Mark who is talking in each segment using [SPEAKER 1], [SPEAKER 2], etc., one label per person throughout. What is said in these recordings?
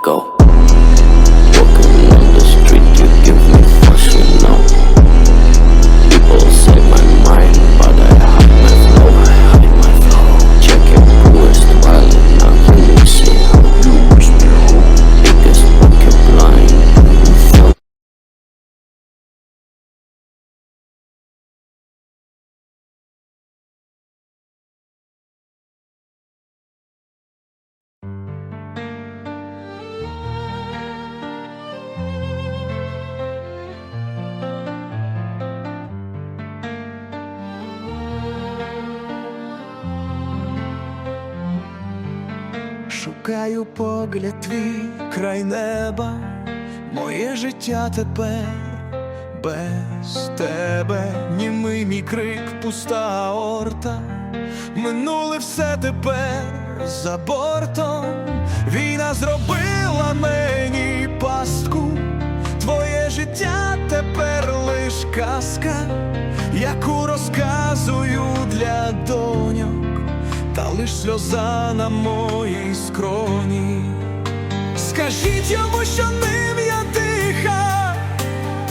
[SPEAKER 1] go.
[SPEAKER 2] Шукаю погляд твій край неба, моє життя тепер без тебе, німий мій крик, пуста орта, минуле все тепер за бортом. Війна зробила мені пастку, твоє життя тепер лиш казка, яку розказую для та лиш сльоза на моїй скроні. Скажіть йому, що ним я диха,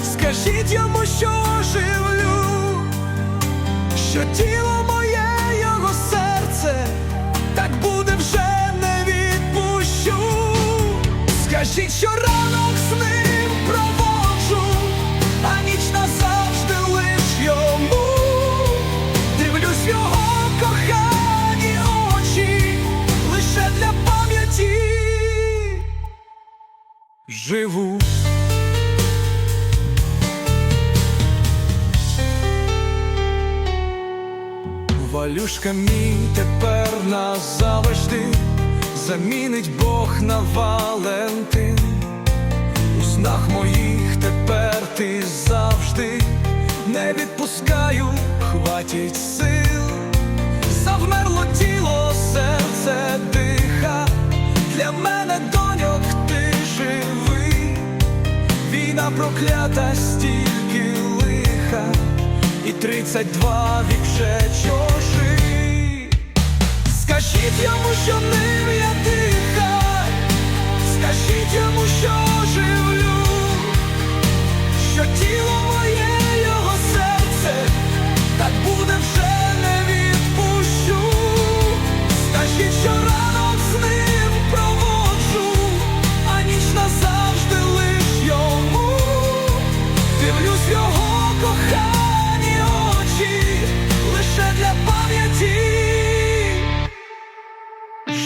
[SPEAKER 2] скажіть йому, що живлю, що тіло моє, його серце, так буде вже не відпущу. Скажіть, що живу. Валюшка мій тепер назавжди замінить Бог на Валентин. У снах моїх тепер ти завжди не відпускаю, хватить проклята, стільки лиха, і тридцять два вік вже чужий. Скажіть йому, що ним я диха,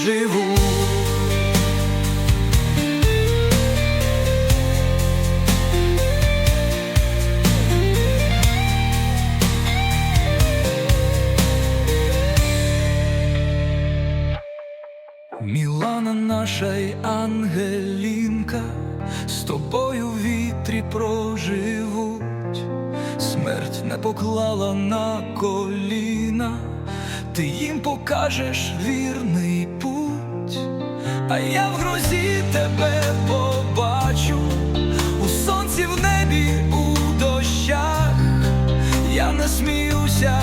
[SPEAKER 2] живу. Мілана наша й Ангелінка, з тобою вітрі проживуть, смерть не поклала на коліна, ти їм покажеш вірний путь, а я в грозі тебе побачу, у сонці в небі, у дощах, я не сміюся